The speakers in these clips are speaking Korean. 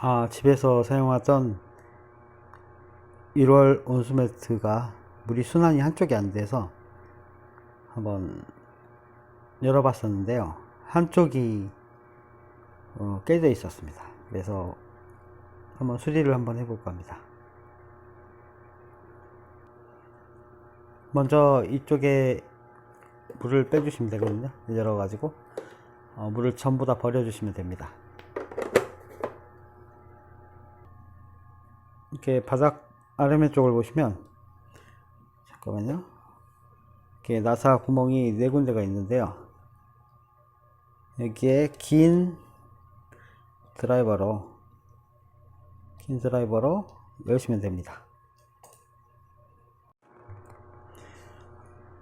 아, 집에서 사용하던 1월 온수 매트가 물이 순환이 한쪽이 안 돼서 한번 열어봤었는데요. 한쪽이 어, 깨져 있었습니다. 그래서 한번 수리를 한번 해볼까 합니다. 먼저 이쪽에 물을 빼주시면 되거든요. 열어가지고 어, 물을 전부 다 버려주시면 됩니다. 이렇게 바닥 아래면 쪽을 보시면 잠깐만요. 이렇게 나사 구멍이 네 군데가 있는데요. 여기에 긴 드라이버로 긴 드라이버로 열시면 됩니다.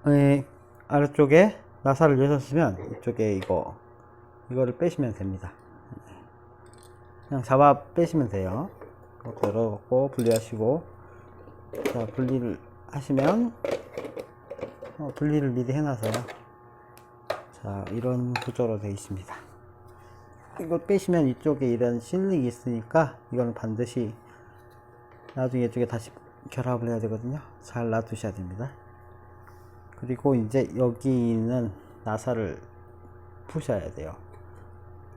네, 아래쪽에 나사를 여셨으면 이쪽에 이거 이거를 빼시면 됩니다. 그냥 잡아 빼시면 돼요. 이것도 열어갖고 분리하시고 자 분리를 하시면 어, 분리를 미리 해놔서요. 자 이런 구조로 되어 있습니다. 이거 빼시면 이쪽에 이런 실링이 있으니까 이거는 반드시 나중에 이쪽에 다시 결합을 해야 되거든요. 잘 놔두셔야 됩니다. 그리고 이제 여기 있는 나사를 푸셔야 돼요.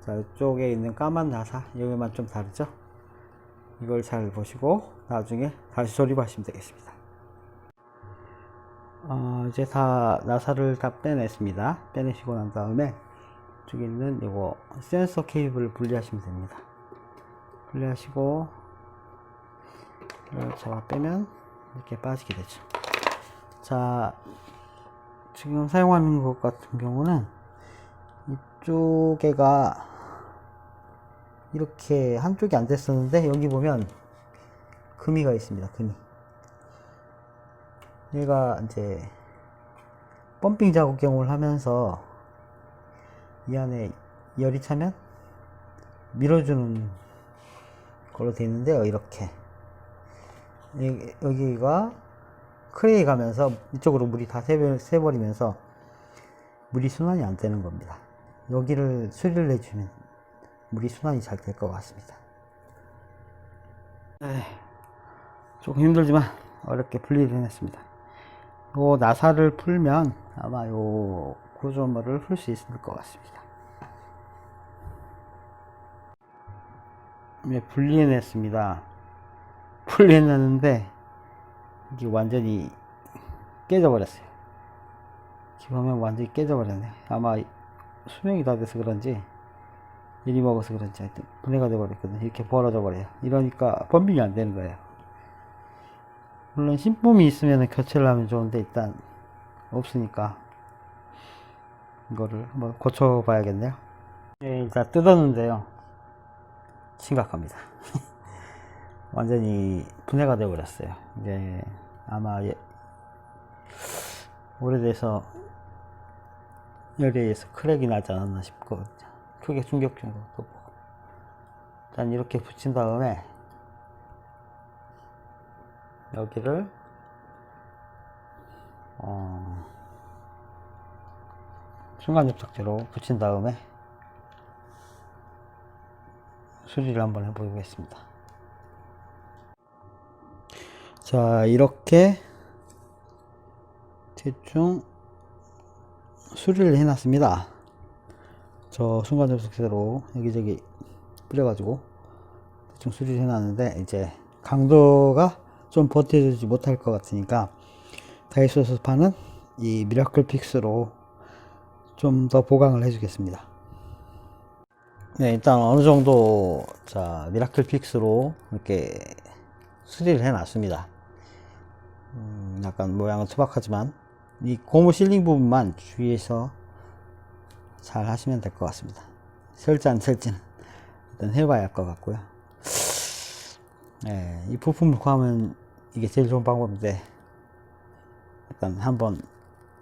자, 이쪽에 있는 까만 나사, 여기만 좀 다르죠? 이걸 잘 보시고 나중에 다시 조립하시면 되겠습니다. 어, 이제 다 나사를 다 빼냈습니다. 빼내시고 난 다음에 이쪽에 있는 이거 센서 케이블을 분리하시면 됩니다. 분리하시고 잡아 빼면 이렇게 빠지게 되죠. 자, 지금 사용하는 것 같은 경우는 이쪽에가 이렇게 한쪽이 안 됐었는데 여기 보면 금이가 있습니다. 금이. 얘가 이제 펌핑 작업경을 하면서 이 안에 열이 차면 밀어주는 걸로 되어 있는데요. 이렇게 이- 여기가 크레이 가면서 이쪽으로 물이 다 새버- 새버리면서 물이 순환이 안 되는 겁니다. 여기를 수리를 해주면 물이 순환이 잘 될 것 같습니다. 네, 조금 힘들지만 어렵게 분리를 해냈습니다. 요 나사를 풀면 아마 요 구조물을 풀 수 있을 것 같습니다. 네, 분리해냈습니다. 분리해냈는데 이게 완전히 깨져버렸어요. 지금 보면 완전히 깨져버렸네. 아마 수명이 다 돼서 그런지 일이 먹어서 그런지 하여튼 분해가 돼버렸거든요. 이렇게 벌어져 버려요. 이러니까 펌핑이 안 되는 거예요. 물론 신품이 있으면 교체를 하면 좋은데 일단 없으니까 이거를 한번 고쳐 봐야겠네요. 네, 일단 뜯었는데요. 심각합니다. 완전히 분해가 되어 버렸어요. 이제 아마 예, 오래돼서 열에 의해서 크랙이 나지 않았나 싶거든요. 크게 충격적으로 또 보고. 일단 이렇게 붙인 다음에 여기를 어, 순간 접착제로 붙인 다음에 수리를 한번 해보겠습니다. 자, 이렇게 대충 수리를 해놨습니다. 저 순간 접착제로 여기저기 뿌려가지고 대충 수리를 해놨는데 이제 강도가 좀 버텨주지 못할 것 같으니까 다이소에서 파는 이 미라클 픽스로 좀 더 보강을 해주겠습니다. 네, 일단 어느 정도 자 미라클 픽스로 이렇게 수리를 해놨습니다. 음, 약간 모양은 투박하지만 이 고무 실링 부분만 주의해서 잘 하시면 될 것 같습니다. 설지 안 설지는 일단 해봐야 할 것 같고요. 네, 이 부품을 구하면 이게 제일 좋은 방법인데 일단 한번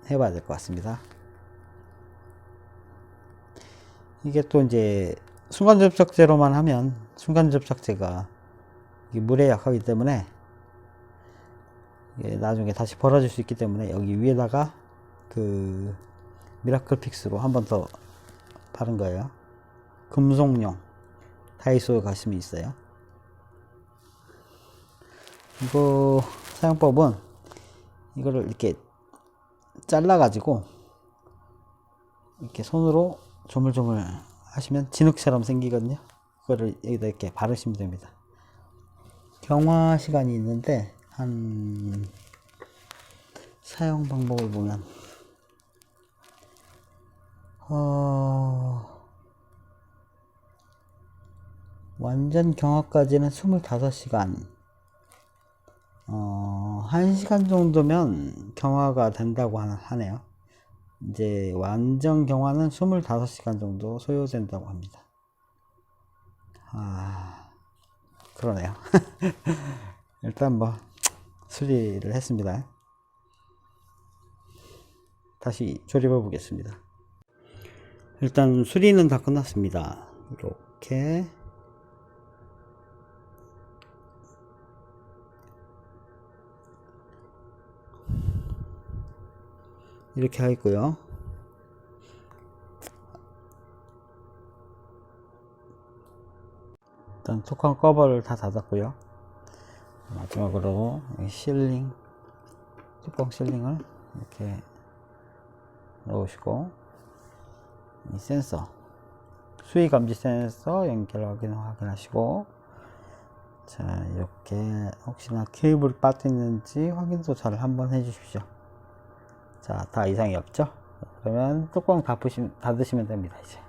해봐야 될 것 같습니다. 이게 또 이제 순간 접착제로만 하면 순간 접착제가 이게 물에 약하기 때문에 나중에 다시 벌어질 수 있기 때문에 여기 위에다가 그 미라클 픽스로 한 번더 바른 거예요. 금속용 다이소에 가시면 있어요. 이거 사용법은 이거를 이렇게 잘라 가지고 이렇게 손으로 조물조물 하시면 진흙처럼 생기거든요 그거를 여기다 이렇게 바르시면 됩니다 경화 시간이 있는데 한 사용 방법을 보면 어 완전 경화까지는 25시간 어, 1시간 정도면 경화가 된다고 하- 하네요. 이제 완전 경화는 25시간 정도 소요된다고 합니다. 아, 그러네요. 일단 뭐, 수리를 했습니다. 다시 조립해 보겠습니다. 일단 수리는 다 끝났습니다. 이렇게 이렇게 하 있고요. 일단 뚜껑 커버를 다 닫았고요. 마지막으로 이 실링 뚜껑 실링을 이렇게 넣으시고 이 센서 수위 감지 센서 연결 확인 확인하시고 자 이렇게 혹시나 케이블 빠져 있는지 확인도 잘 한번 해 주십시오. 자, 다 이상이 없죠? 그러면 뚜껑 닫으시면 됩니다, 이제.